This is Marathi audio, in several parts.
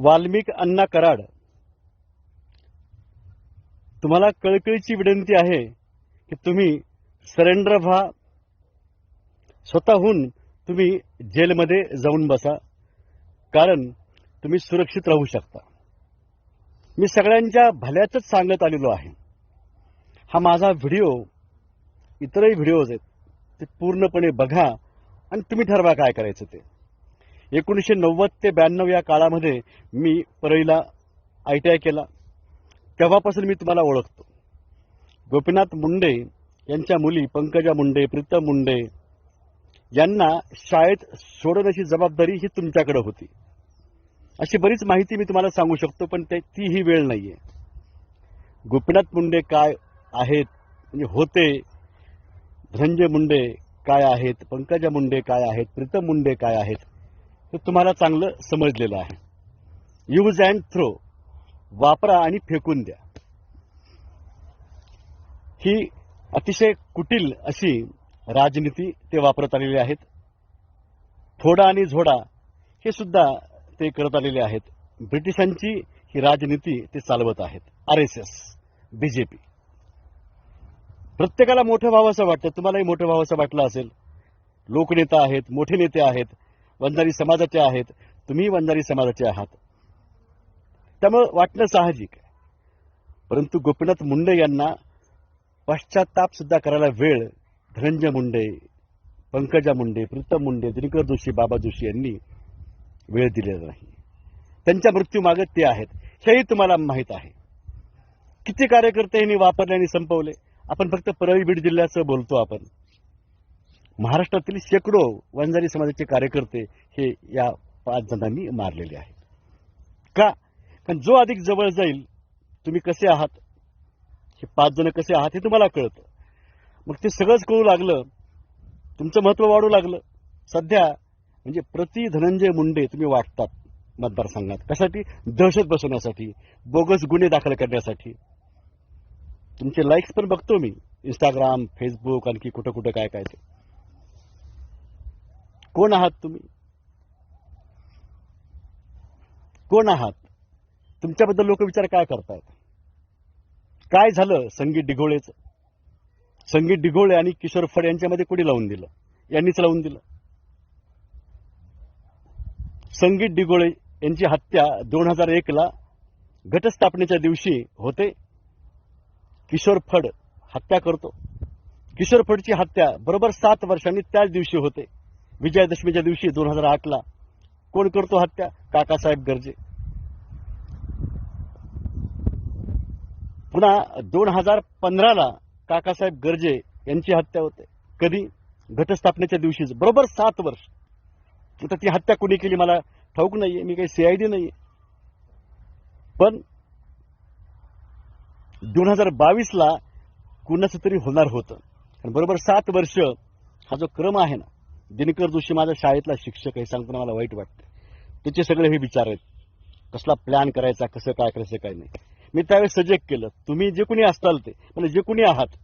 वाल्मिक अण्णा कराड. तुम्हाला कळकळीची विनंती आहे की तुम्ही सरेंडर व्हा. स्वतःहून तुम्ही जेलमध्ये जाऊन बसा. कारण तुम्ही सुरक्षित राहू शकता. मी सगळ्यांच्या भल्याचंच सांगत आलेलो आहे. हा माझा व्हिडिओ इतरही व्हिडिओज आहेत ते पूर्णपणे बघा आणि तुम्ही ठरवा काय करायचं ते. एकोणीसशे नव्वद ते ब्याण्णव या काळामध्ये मी परळीला आय टी आय केला. तेव्हापासून मी तुम्हाला ओळखतो. गोपीनाथ मुंडे यांच्या मुली पंकजा मुंडे प्रीतम मुंडे यांना शाळेत सोडवण्याची जबाबदारी ही तुमच्याकडे होती. अशी बरीच माहिती मी तुम्हाला सांगू शकतो पण ते ती ही वेळ नाहीये. गोपीनाथ मुंडे काय आहेत म्हणजे होते. धनंजय मुंडे काय आहेत पंकजा मुंडे काय आहेत प्रीतम मुंडे काय आहेत हे तुम्हाला चांगलं समजलेलं आहे. यूज अँड थ्रो वापरा आणि फेकून द्या. ही अतिशय कुटील अशी राजनीती ते वापरत आलेले आहेत. थोडा आणि झोडा हे सुद्धा ते करत आलेले आहेत. ब्रिटिशांची ही राजनीती ते चालवत आहेत. आर एस एस बीजेपी प्रत्येकाला मोठं व्हावंसं वाटतं. तुम्हालाही मोठं व्हावंसं वाटलं असेल. लोकनेता आहेत मोठे नेते आहेत. वंजारी समाजाचे आहेत तुम्ही वंजारी समाजाचे आहात. त्यामुळं वाटणं साहजिक आहे. परंतु गोपीनाथ मुंडे यांना पश्चाताप सुद्धा करायला वेळ धनंजय मुंडे पंकजा मुंडे प्रीतम मुंडे दिनकर जोशी बाबा जोशी यांनी वेळ दिलेला नाही. त्यांच्या मृत्यूमागे ते आहेत हेही तुम्हाला माहीत आहे. किती कार्यकर्ते यांनी वापरले आणि संपवले? आपण फक्त परळी बीड जिल्ह्याचं बोलतो आपण. महाराष्ट्रातील शेकडो वंजारी समाजाचे कार्यकर्ते हे या पाच जणांनी मारलेले आहेत. का? कारण जो अधिक जवळ जाईल तुम्ही कसे आहात? हे पाच जण कसे आहात हे तुम्हाला कळतं. मग ते सगळंच कळू लागलं. तुमचं महत्त्व वाढू लागलं. सध्या म्हणजे प्रति धनंजय मुंडे तुम्ही वाटतात मतदारसंघात. कशासाठी? दहशत बसवण्यासाठी बोगस गुन्हे दाखल करण्यासाठी. तुमचे लाईक्स पण बघतो मी. इंस्टाग्राम फेसबुक आणखी कुठं कुठं काय काय ते. कोण आहात तुम्ही? कोण आहात? तुमच्याबद्दल लोक विचार काय करतायत? काय झालं संगीत डिघोळेचं संगीत डिघोळे आणि किशोर फड यांच्यामध्ये कोणी लावून दिलं? यांनीच लावून दिलं. संगीत डिघोळे यांची हत्या दोन हजार एक ला घटस्थापनेच्या दिवशी होते. किशोर फड हत्या करतो. किशोर फडची हत्या बरोबर सात वर्षांनी त्याच दिवशी होते. विजयादशमीच्या दिवशी दोन हजार आठ ला कोण करतो हत्या? काकासाहेब गर्जे. पुन्हा दोन हजार पंधराला काकासाहेब गर्जे यांची हत्या होते. कधी? घटस्थापनेच्या दिवशीच. बरोबर सात वर्ष. आता ती हत्या कोणी केली मला ठाऊक नाहीये. मी काही सीआयडी नाहीये. पण दोन हजार बावीसला कुणाचं तरी होणार होतं. आणि बरोबर सात वर्ष हा जो क्रम आहे ना दिनकर जोशी माझ्या शाळेतला शिक्षक आहे सांगताना मला वाईट वाटतं. त्याचे सगळे हे विचार आहेत. कसला प्लॅन करायचा कसं काय करायचं काय नाही. मी त्यावेळेस सजेक्ट केलं तुम्ही जे कोणी असताल ते म्हणजे जे कोणी आहात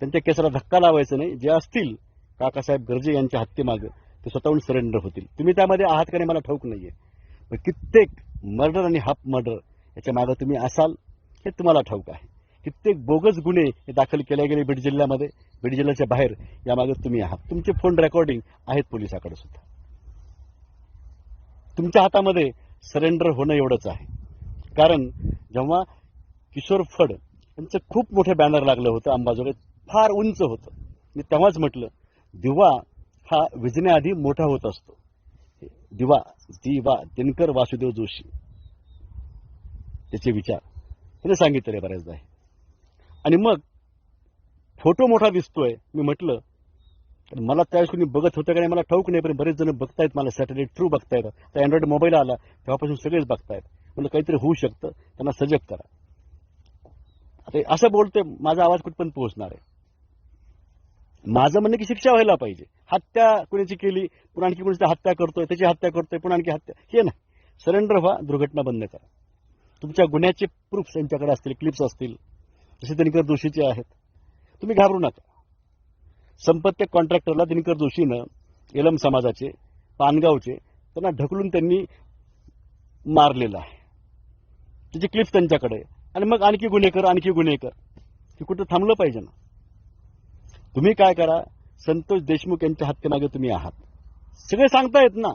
त्यांच्या केसाला धक्का लावायचा नाही. जे असतील काकासाहेब गर्जे यांच्या हत्येमागं ते स्वतःहून सरेंडर होतील. तुम्ही त्यामध्ये आहात का नाही मला ठाऊक नाहीये. पण कित्येक मर्डर आणि हाफ मर्डर याच्या मागं तुम्ही असाल हे तुम्हाला ठाऊक आहे. कित्येक बोगस गुन्हे हे दाखल केले गेले बीड जिल्ह्यामध्ये. बीड जिल्ह्याच्या बाहेर यामागे तुम्ही आहात. तुमचे फोन रेकॉर्डिंग आहेत पोलिसाकडे सुद्धा. तुमच्या हातामध्ये सरेंडर होणं एवढंच आहे. कारण जेव्हा किशोर फड यांचं खूप मोठं बॅनर लागलं होतं अंबाजोगाईत फार उंच होतं. मी तेव्हाच म्हटलं दिवा हा विजण्याआधी मोठा होत असतो. दिवा दिवा दिनकर वासुदेव जोशी. त्याचे विचार. त्याने सांगितले बऱ्याचदा आहे. आणि मग फोटो मोठा दिसतोय मी म्हटलं तर मला त्यावेळेस कोणी बघत होतं का नाही मला ठाऊक नाही पण बरेच जण बघतायत मला सॅटेलाइट थ्रू बघतायत. आता अँड्रॉइड मोबाईल आला तेव्हापासून सगळेच बघतायत. म्हणलं काहीतरी होऊ शकतं त्यांना सजग करा. आता असं बोलतोय माझा आवाज कुठपर्यंत पोहोचणार आहे. माझं म्हणणं की शिक्षा व्हायला पाहिजे. हत्या कुणाची केली पुन्हा आणखी कोणी हत्या करतोय त्याची हत्या करतोय पुन्हा आणखी हत्या. हे नाही. सरेंडर व्हा दुर्घटना बंद करा. तुमच्या गुन्ह्याचे प्रूफ्स यांच्याकडे असतील क्लिप्स असतील. जसे दिनकर जोशीचे आहेत. तुम्ही घाबरू नका. संपत्ती कॉन्ट्रॅक्टरला दिनकर जोशीनं एलम समाजाचे पानगावचे त्यांना ढकलून त्यांनी मारलेलं आहे. त्याची क्लिप त्यांच्याकडे आणि मग आणखी गुन्हेकर आणखी गुन्हेकर हे कुठं थांबलं पाहिजे ना? तुम्ही काय करा? संतोष देशमुख यांच्या हत्येमागे तुम्ही आहात. सगळे सांगतायत ना.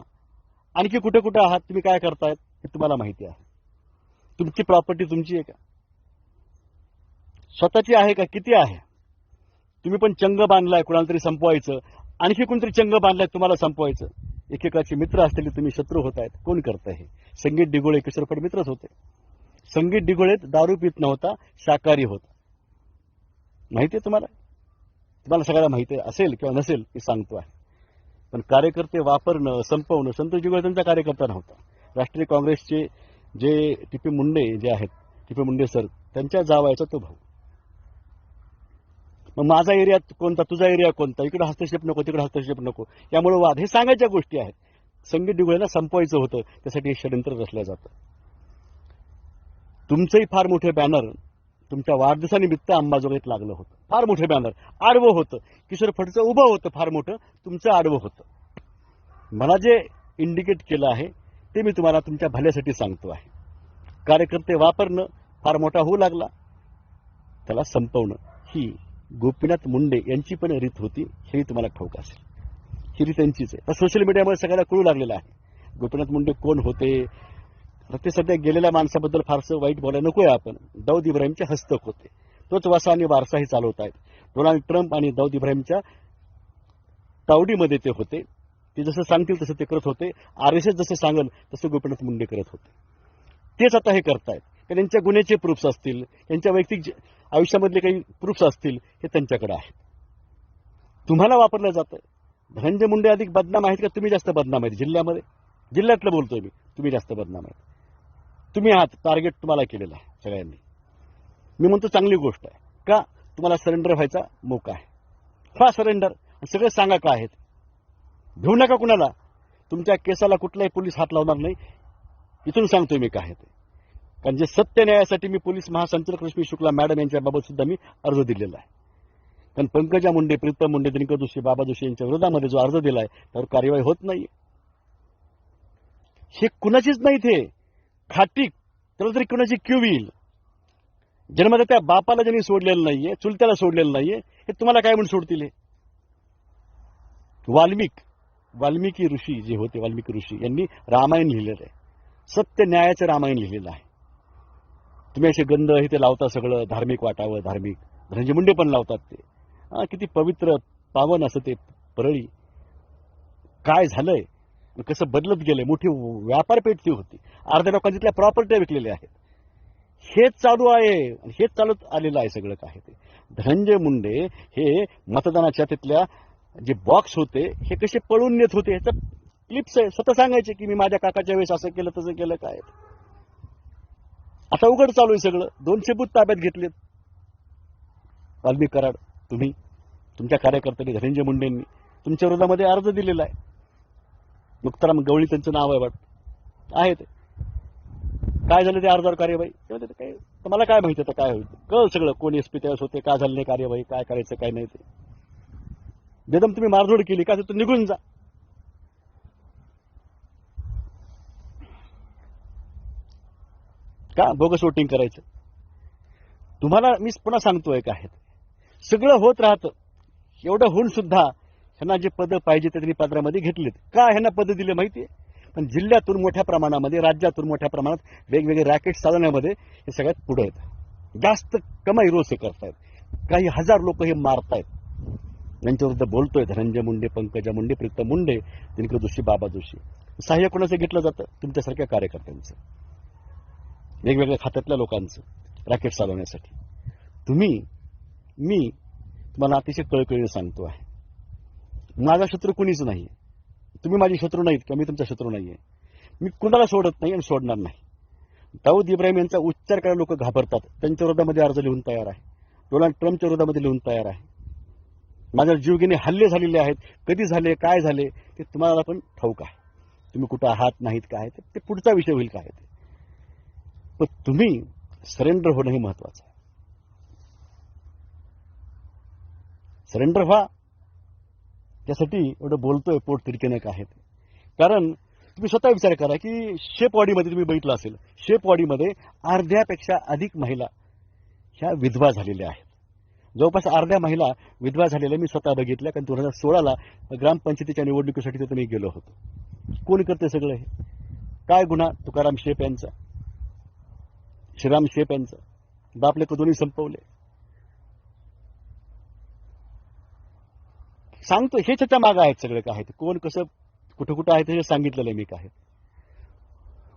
आणखी कुठे कुठे आहात? तुम्ही काय करतायत? हे तुम्हाला माहिती आहे. तुमची प्रॉपर्टी तुमची आहे का? स्वतःची आहे का? किती आहे? तुम्ही पण चंग बांधलाय कुणाला तरी संपवायचं. आणखी कोणतरी चंग बांधलाय तुम्हाला संपवायचं. एकेकाचे मित्र असलेले तुम्ही शत्रू होत आहेत. कोण करत हे? संगीत डिगोळे किशोर फड मित्रच होते. संगीत डिगोळेत दारू पित नव्हता शाकाहारी होता. माहिती आहे तुम्हाला? तुम्हाला सगळ्याला माहिती असेल किंवा नसेल मी सांगतो आहे. पण कार्यकर्ते वापरणं संपवणं संतोष डिगोळे त्यांचा कार्यकर्ता नव्हता. राष्ट्रीय काँग्रेसचे जे टिपे मुंडे जे आहेत टिपे मुंडे सर त्यांच्या जावायचा तो भाऊ. मग माझा एरिया कोणता तुझा एरिया कोणता इकडे हस्तक्षेप नको तिकडे हस्तक्षेप नको. यामुळे वाद. हे सांगायच्या गोष्टी आहेत. संगीत डिगोळ्याला संपवायचं होतं त्यासाठी हे षडयंत्र रचलं जातं. तुमचंही फार मोठे बॅनर तुमच्या वाढदिवसानिमित्त अंबाजोगाईत लागलं होतं. फार मोठे बॅनर आडवं होतं. किशोर फडचं उभं होतं फार मोठं. तुमचं आडवं होतं. मला जे इंडिकेट केलं आहे ते मी तुम्हाला तुमच्या भल्यासाठी सांगतो आहे. कार्यकर्ते वापरणं फार मोठा होऊ लागला. त्याला संपवणं ही गोपीनाथ मुंडे यांची पण रीत होती हेही तुम्हाला ठाऊक असेल. ही रीत त्यांचीच आहे. तर सोशल मीडियामुळे सगळ्याला कळू लागलेलं आहे. गोपीनाथ मुंडे कोण होते? आता ते सध्या गेलेल्या माणसाबद्दल फारसं वाईट बोलायला नकोय आपण. दाऊद इब्राहिमचे हस्तक होते. तोच वासा आणि वारसाही चालवत आहेत. डोनाल्ड ट्रम्प आणि दाऊद इब्राहिमच्या तावडीमध्ये ते होते. ते जसं सांगतील तसं ते करत होते. आर एस एस जसं सांगेल तसं गोपीनाथ मुंडे करत होते. तेच आता हे करतायत. त्यांच्या गुन्ह्याचे प्रूफ्स असतील? त्यांच्या वैयक्तिक जे- आयुष्यामधले काही प्रूफ्स असतील हे त्यांच्याकडे आहेत. तुम्हाला वापरलं जातं. धनंजय मुंडे अधिक बदनाम आहेत का? तुम्ही जास्त बदनाम आहेत जिल्ह्यामध्ये. जिल्ह्यातलं बोलतोय मी. तुम्ही जास्त बदनाम आहेत. तुम्ही आहात टार्गेट तुम्हाला केलेलं आहे सगळ्यांनी. मी म्हणतो चांगली गोष्ट आहे. का? तुम्हाला सरेंडर व्हायचा मोका आहे. हा सरेंडर सगळे सांगा का आहेत. घेऊ नका कुणाला. तुमच्या केसाला कुठलाही पोलीस हात लावणार नाही. इथून सांगतोय मी काय ते. कारण जे सत्य न्यायासाठी मी पोलीस महासंचालक रश्मी शुक्ला मॅडम यांच्याबाबत सुद्धा मी अर्ज दिलेला आहे. कारण पंकजा मुंडे प्रीतम मुंडे दिनकर जोशी बाबा जोशी यांच्या विरोधामध्ये जो अर्ज दिलाय त्यावर कार्यवाही होत नाही. हे कुणाचीच नाही ते खाटीक त्याला तरी कुणाची क्यू येईल. जन्मदात्या बापाला ज्यांनी सोडलेलं नाहीये चुलत्याला सोडलेलं नाहीये हे तुम्हाला काय म्हणून सोडतील हे? वाल्मिक वाल्मिकी ऋषी जे होते वाल्मिकी ऋषी यांनी रामायण लिहिलेलं आहे. सत्य न्यायाचं रामायण लिहिलेलं आहे. तुम्ही असे गंध हे ते लावता सगळं धार्मिक वाटावं धार्मिक. धनंजय मुंडे पण लावतात ते. किती पवित्र पावन असं ते परळी. काय झालंय? कसं बदलत गेलंय? मोठी व्यापारपेठ ती होती. अर्ध्या लोकांनी तिथल्या प्रॉपर्ट्या विकलेल्या आहेत. हेच चालू आहे. आणि हेच चालत आलेलं आहे सगळं काय ते. धनंजय मुंडे हे मतदानाच्या तिथल्या जे बॉक्स होते हे कसे पळून नेत होते? ह्याचं क्लिप्स आहे. स्वतः सांगायचे की मी माझ्या काकाच्या वेळेस असं केलं तसं केलं काय आता उघड चालू आहे सगळं. दोनशे बूथ ताब्यात घेतलेत. वाल्मिक कराड तुम्ही तुमच्या कार्यकर्त्यांनी धनंजय मुंडेंनी तुमच्या विरोधामध्ये अर्ज दिलेला आहे. मुक्ताराम गवळी त्यांचं नाव आहे वाट आहे ते काय झालं ते अर्जावर कार्यवाही? काय तर मला काय माहिती आता काय होईल? कळ सगळं कोण एस पी त्यावेळेस होते काय झालं नाही कार्यवाही काय करायचं काय नाही ते. बेदम तुम्ही मारझोड केली का तर निघून जा. का? बोगस वोटिंग करायचं. तुम्हाला मी पुन्हा सांगतोय काय आहेत सगळं होत राहतं. एवढं होऊन सुद्धा ह्यांना जे पदं पाहिजे ते त्यांनी पदरामध्ये घेतलेत. का ह्यांना पदं दिले माहितीये पण जिल्ह्यातून मोठ्या प्रमाणामध्ये राज्यातून मोठ्या प्रमाणात वेगवेगळे रॅकेट चालवण्यामध्ये हे सगळ्यात पुढे आहेत जास्त कमाई रोज हे करतायत. काही हजार लोक हे मारतायत. यांच्याविरुद्ध बोलतोय धनंजय मुंडे पंकजा मुंडे प्रीतम मुंडे दिनकर जोशी बाबा जोशी. सहाय्य कोणाचं घेतलं जातं? तुमच्यासारख्या कार्यकर्त्यांचं. वेगवेगळ्या खात्यातल्या लोकांचं रॅकेट चालवण्यासाठी. तुम्ही मी तुम्हाला अतिशय कळकळीने सांगतो आहे. माझा शत्रू कुणीच नाही तुम्ही माझे शत्रू नाहीत किंवा मी तुमचा शत्रू नाही आहे मी कुणाला सोडत नाही आणि सोडणार नाही. दाऊद इब्राहिम यांचा उच्चार करायला लोक घाबरतात. त्यांच्या विरोधामध्ये अर्ज लिहून तयार आहे. डोनाल्ड ट्रम्पच्या विरोधामध्ये लिहून तयार आहे. माझ्या जीवघेणे हल्ले झालेले आहेत. कधी झाले काय झाले ते तुम्हाला पण ठाऊक आहे. तुम्ही कुठं आहात नाहीत काय ते ते पुढचा विषय होईल काय ते. पण तुम्ही सरेंडर होणं हे महत्वाचं आहे. सरेंडर व्हा. त्यासाठी एवढं बोलतोय पोट तिडकीनं काय कारण तुम्ही स्वतः विचार करा की शेपवाडीमध्ये तुम्ही बघितलं असेल शेपवाडीमध्ये अर्ध्यापेक्षा अधिक महिला ह्या विधवा झालेल्या आहेत. जवळपास अर्ध्या महिला विधवा झालेल्या मी स्वतः बघितल्या कारण दोन हजार सोळाला ग्रामपंचायतीच्या निवडणुकीसाठी तिथं मी गेलो होतो. कोण करते सगळं हे? काय गुन्हा? तुकाराम शेप यांचा. श्रीराम शेप यांचं. बापले दोन्ही संपवले. सांगतो हे त्याच्या मागं आहेत सगळे काय ते कोण कसं कुठं कुठं आहे ते सांगितलेलं आहे मी काय.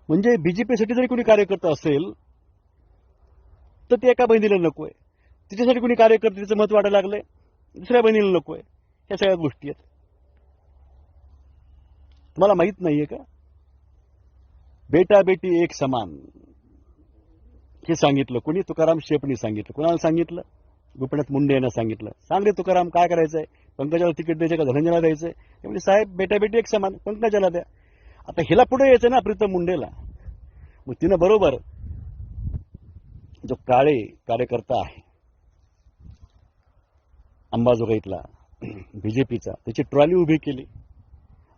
म्हणजे बीजेपीसाठी जरी कोणी कार्यकर्ता असेल तर ते एका बहिणीला नकोय. तिच्यासाठी कोणी कार्यकर्ते तिचं मत वाढायला लागलंय दुसऱ्या बहिणीला नकोय. ह्या सगळ्या गोष्टी आहेत. तुम्हाला माहीत नाहीये का? बेटा बेटी एक समान. हे सांगितलं. कोणी तुकाराम शेपनी सांगितलं. कोणाला सांगितलं? गोपीनाथ मुंडे यांना सांगितलं. सांग रे तुकाराम काय करायचंय? पंकजाला तिकीट द्यायचं का? धनंजयला द्यायचं ते म्हणजे साहेब बेटा बेटी एक समान पंकजाला द्या. आता हिला पुढे यायचं ना प्रीतम मुंडेला. मग तिनं बरोबर जो काळे कार्यकर्ता आहे अंबाजोगाईतला बीजेपीचा त्याची ट्रॉली उभी केली.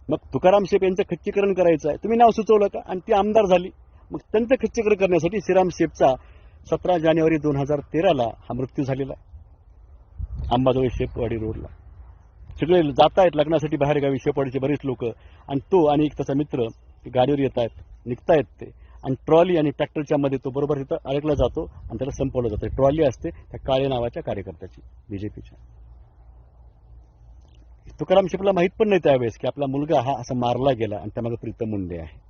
मग तुकाराम शेप यांचं खच्चीकरण करायचं आहे तुम्ही नाव सुचवलं का? आणि ती आमदार झाली. मग त्यांचं खच्चीकरण करण्यासाठी श्रीराम शेपचा सतरा जानेवारी दोन हजार तेराला हा मृत्यू झालेला आहे. अंबाजोगाई शेपवाडी रोडला. सगळे जात आहेत लग्नासाठी बाहेरगावी शेपवाडीचे बरेच लोक. आणि तो आणि एक त्याचा मित्र गाडीवर येत आहेत निघतायत ते. आणि ट्रॉली आणि ट्रॅक्टरच्या मध्ये तो बरोबर तिथं अडकला जातो आणि त्याला संपवलं जातं. ट्रॉली असते त्या काळे नावाच्या कार्यकर्त्याची बीजेपीच्या. तुकाराम शेपला माहीत पण नाही त्यावेळेस की आपला मुलगा हा असा मारला गेला आणि त्यामागे प्रीतम मुंडे आहे.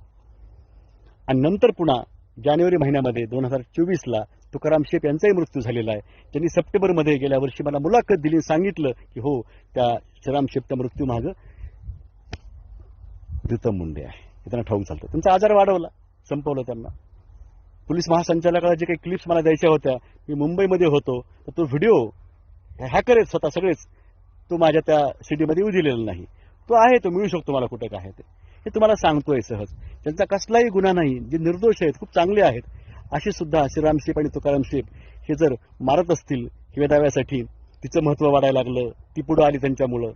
आणि नंतर पुन्हा जानेवारी महिन्यामध्ये दोन हजार चोवीसला तुकाराम शेप यांचाही मृत्यू झालेला आहे. त्यांनी सप्टेंबरमध्ये गेल्या वर्षी मला मुलाखत दिली सांगितलं की हो त्या श्रीराम शेपच्या मृत्यू माग प्रीतम मुंडे आहे. हे त्यांना ठाऊक चालतं त्यांचा आजार वाढवला संपवलं त्यांना. पोलीस महासंचालकाला जे काही क्लिप्स मला द्यायच्या होत्या मी मुंबईमध्ये होतो तर तो व्हिडिओ हॅकर आहेत स्वतः सगळेच तो माझ्या त्या सिटीमध्ये येऊ दिलेला नाही. तो आहे तो मिळू शकतो मला कुठं काय ते. हे तुम्हाला सांगतोय सहज. त्यांचा कसलाही गुन्हा नाही जे निर्दोष आहेत खूप चांगले आहेत अशी सुद्धा श्रीराम शेप आणि तुकाराम शेप हे जर मारत असतील किंवा दाव्यासाठी तिचं महत्त्व वाढायला लागलं ती पुढं आली त्यांच्यामुळं.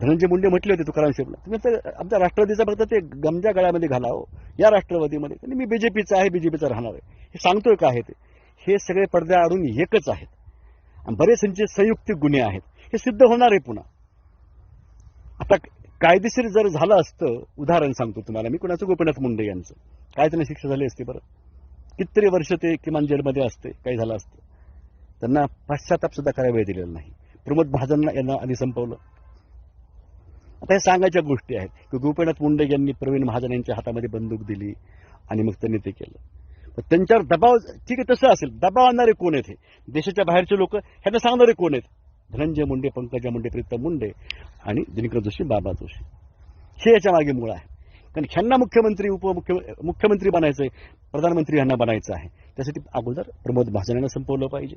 धनंजय मुंडे म्हटले होते तुकाराम शेपला तुम्ही तर आमच्या राष्ट्रवादीचा फक्त ते गमजा गळ्यामध्ये घालावं हो, या राष्ट्रवादीमध्ये. आणि मी बीजेपीचा आहे बीजेपीचा राहणार आहे. हे सांगतोय काय आहे ते? हे सगळे पडद्याआडून एकच आहेत. आणि बरेच त्यांचे संयुक्तिक गुन्हे आहेत. हे सिद्ध होणार आहे पुन्हा. आता कायदेशीर जर झालं असतं उदाहरण सांगतो तुम्हाला मी कुणाचं गोपीनाथ मुंडे यांचं. काय त्यांना शिक्षा झाली असती बरं? कितीतरी वर्ष ते किमान जेलमध्ये असते काही झालं असतं. त्यांना पाश्चाताप सुद्धा करायला वेळ दिलेला नाही. प्रमोद महाजन यांना आधी संपवलं. आता हे सांगायच्या गोष्टी आहेत की गोपीनाथ मुंडे यांनी प्रवीण महाजन यांच्या हातामध्ये बंदूक दिली आणि मग त्यांनी ते केलं. पण त्यांच्यावर दबाव ठीक आहे तसं असेल दबाव आणणारे कोण आहेत हे? देशाच्या बाहेरचे लोक ह्यांना सांगणारे कोण आहेत? धनंजय मुंडे पंकजा मुंडे प्रीतम मुंडे आणि दिनकर जोशी बाबा जोशी. हे याच्या मागे मूळ आहे. कारण ह्यांना मुख्यमंत्री उपमुख्य मुख्यमंत्री बनायचं आहे प्रधानमंत्री ह्यांना बनायचं आहे. त्यासाठी अगोदर प्रमोद महाजन यांना संपवलं पाहिजे.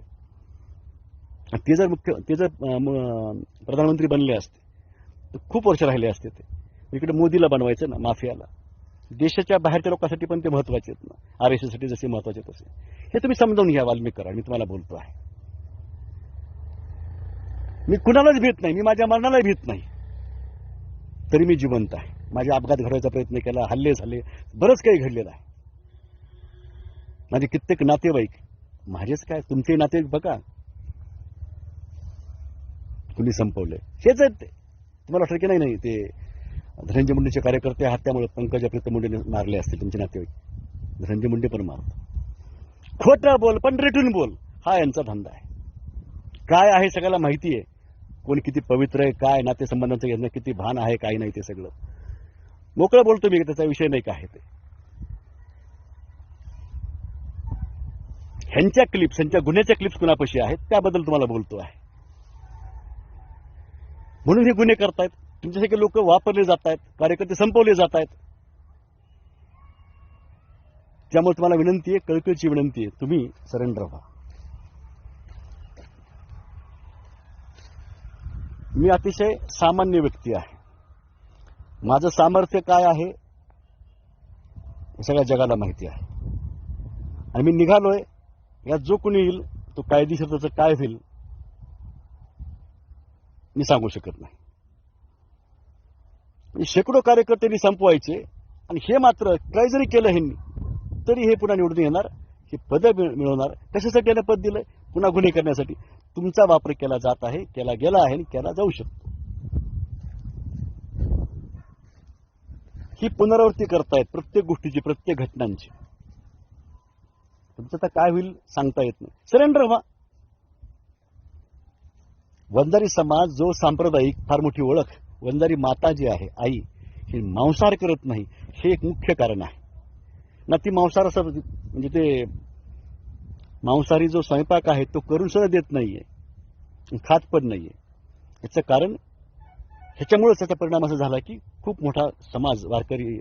आणि ते जर मुख्य ते जर म- प्रधानमंत्री बनले असते तर खूप वर्ष राहिले असते ते. इकडे मोदीला बनवायचं ना माफियाला. देशाच्या बाहेरच्या लोकांसाठी पण ते महत्त्वाचे आहेत ना. आर एस एससाठी जसे महत्त्वाचे तसे. हे तुम्ही समजावून घ्या वाल्मिक मी तुम्हाला बोलतो आहे. मी कुणालाच भीत नाही. मी माझ्या मरणाला भीत नाही. तरी मी जिवंत आहे. माझे अपघात घडवायचा प्रयत्न केला. हल्ले झाले. बरंच काही घडलेलं आहे. माझे कित्येक नातेवाईक माझेच काय? तुमचे नातेवाईक बघा. कुणी संपवले हेच आहेत ते. तुम्हाला वाटतं की नाही नाही ते धनंजय मुंडेचे कार्यकर्ते आहात. त्यामुळे पंकजा प्रीतम मुंडेने मारले असतील तुमचे नातेवाईक. धनंजय मुंडे पण मारतात. खोटं बोल पण रेटून बोल. हा यांचा धंदा आहे. काय आहे सगळ्याला माहिती आहे. कोणी किती पवित्र आहे काय नातेसंबंधांचं यांना किती भान आहे काय नाही ते सगळं. मोकळं बोलतो मी त्याचा विषय नाही काय ते. ह्यांच्या क्लिप्स ह्यांच्या गुन्ह्याच्या क्लिप्स कुणापाशी आहेत त्याबद्दल तुम्हाला बोलतो आहे. म्हणून हे गुन्हे करतायत. तुमच्यासारखे लोक वापरले जात आहेत कार्यकर्ते संपवले जात आहेत त्यामुळे तुम्हाला विनंती आहे कळकळीची विनंती आहे तुम्ही सरेंडर व्हा. मी अतिशय सामान्य व्यक्ती आहे. माझं सामर्थ्य काय आहे? हे सगळ्या जगाला माहिती आहे. आणि मी निघालोय यात जो कोणी येईल तो कायदेशीर त्याचं काय होईल मी सांगू शकत नाही. शेकडो कार्यकर्त्यांनी संपवायचे आणि हे मात्र काय जरी केलं ह्यांनी तरी हे पुन्हा निवडून येणार हे पद मिळवणार. कशासाठी यानं पद दिलंय पुन्हा गुन्हे करण्यासाठी. तुमचा वापर केला जात आहे केला गेला आहे आणि केला जाऊ शकतो. ही पुनरावृत्ती करतायत प्रत्येक गोष्टीची प्रत्येक घटनांची. तुमचं आता काय होईल सांगता येत नाही. सरेंडर व्हा. वंजारी समाज जो सांप्रदायिक फार मोठी ओळख वंजारी माता जी आहे आई ही मांसाहार करत नाही हे एक मुख्य कारण आहे. ना ती मांसाहार असं म्हणजे ते मांसाहारी जो स्वयंपाक आहे तो करून सुद्धा देत नाहीये. खात पण नाहीये. याचं कारण ह्याच्यामुळेच त्याचा परिणाम असा झाला की खूप मोठा समाज वारकरी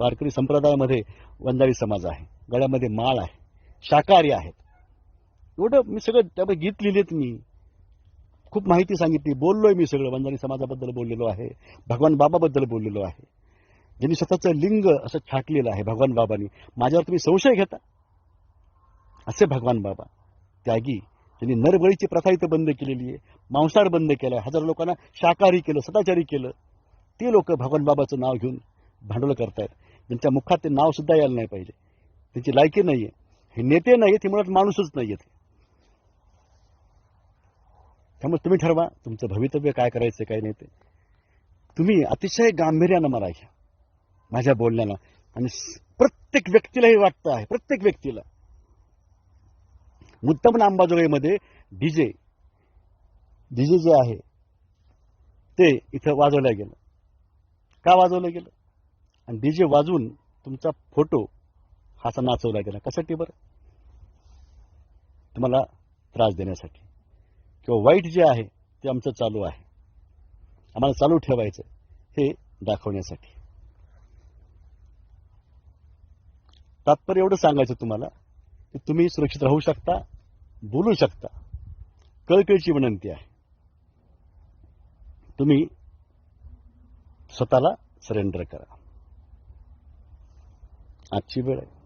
वारकरी संप्रदायामध्ये वंजारी समाज आहे. गळ्यामध्ये माळ आहे. शाकाहारी आहेत. एवढं मी सगळं त्यामुळे गीत लिहिलेत मी. खूप माहिती सांगितली. बोललोय मी सगळं. वंजारी समाजाबद्दल बोललेलो आहे. भगवान बाबाबद्दल बोललेलो आहे. ज्यांनी स्वतःचं लिंग असं छाटलेलं आहे भगवान बाबांनी. माझ्यावर तुम्ही संशय घेता. असे भगवान बाबा. त्यागी त्यांनी नरबळीची प्रथा इथं बंद केलेली आहे. मांसाहार बंद केला. हजारो लोकांना शाकाहारी केलं सदाचारी केलं. ते लोक भगवान बाबाचं नाव घेऊन भांडवलं करतायत. त्यांच्या मुखात ते नाव सुद्धा यायला नाही पाहिजे. त्यांची लायकी नाहीये. हे नेते नाहीये ते मुळात माणूसच नाहीये ते त्यामुळे तुम्ही ठरवा तुमचं भवितव्य काय करायचं काय नाही ते. तुम्ही अतिशय गांभीर्यानं मला घ्या. माझ्या बोलण्याला. आणि प्रत्येक व्यक्तीला हे वाटतं आहे प्रत्येक व्यक्तीला. मुद्दाम अंबाजोगाईमध्ये डीजे डीजे जे आहे ते इथं वाजवलं गेलं. का वाजवलं गेलं? आणि डीजे वाजवून तुमचा फोटो हा असा नाचवला गेला. कशासाठी बरं? तुम्हाला त्रास देण्यासाठी. किंवा वाईट जे आहे ते आमचं चालू आहे. आम्हाला चालू ठेवायचं हे दाखवण्यासाठी. तात्पर्य एवढं सांगायचं तुम्हाला तुम्ही सुरक्षित राहू शकता बोलू शकता. कळकळीची विनंती आहे. तुम्ही स्वतःला सरेंडर करा. आजची वेळ आहे.